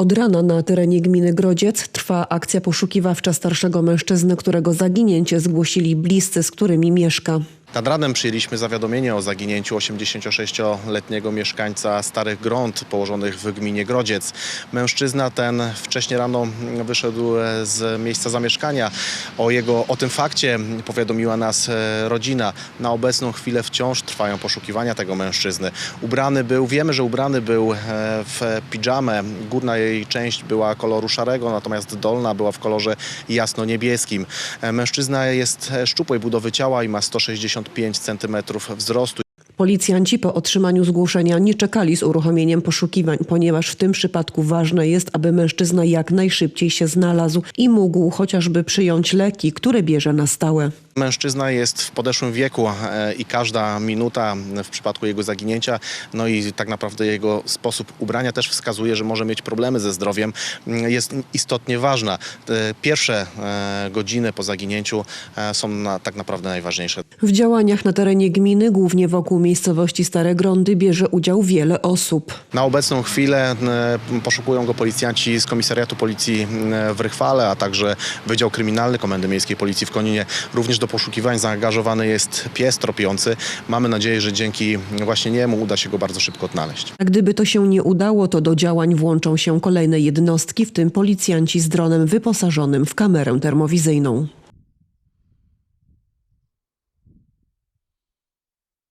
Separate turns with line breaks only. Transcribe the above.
Od rana na terenie gminy Grodziec trwa akcja poszukiwawcza starszego mężczyzny, którego zaginięcie zgłosili bliscy, z którymi mieszka.
Nad ranem przyjęliśmy zawiadomienie o zaginięciu 86-letniego mieszkańca Starych Grąd położonych w gminie Grodziec. Mężczyzna ten wcześniej rano wyszedł z miejsca zamieszkania. O, jego, o tym fakcie powiadomiła nas e, rodzina. Na obecną chwilę wciąż trwają poszukiwania tego mężczyzny. Ubrany był, wiemy, że ubrany był e, w pidżamę. Górna jej część była koloru szarego, natomiast dolna była w kolorze jasno-niebieskim. E, Mężczyzna jest szczupłej budowy ciała i ma 165 cm wzrostu.
Policjanci po otrzymaniu zgłoszenia nie czekali z uruchomieniem poszukiwań, ponieważ w tym przypadku ważne jest, aby mężczyzna jak najszybciej się znalazł i mógł chociażby przyjąć leki, które bierze na stałe.
Mężczyzna jest w podeszłym wieku e, i każda minuta w przypadku jego zaginięcia, no i tak naprawdę jego sposób ubrania też wskazuje, że może mieć problemy ze zdrowiem, mm, jest istotnie ważna. Te Pierwsze e, godziny po zaginięciu e, są na, tak naprawdę najważniejsze.
W działaniach na terenie gminy, głównie wokół miejscowości Stare Grądy, bierze udział wiele osób.
Na obecną chwilę e, poszukują go policjanci z Komisariatu Policji e, w Rychwale, a także Wydział Kryminalny Komendy Miejskiej Policji w Koninie. Również do poszukiwań zaangażowany jest pies tropiący. Mamy nadzieję, że dzięki właśnie niemu uda się go bardzo szybko odnaleźć.
A gdyby to się nie udało, to do działań włączą się kolejne jednostki, w tym policjanci z dronem wyposażonym w kamerę termowizyjną.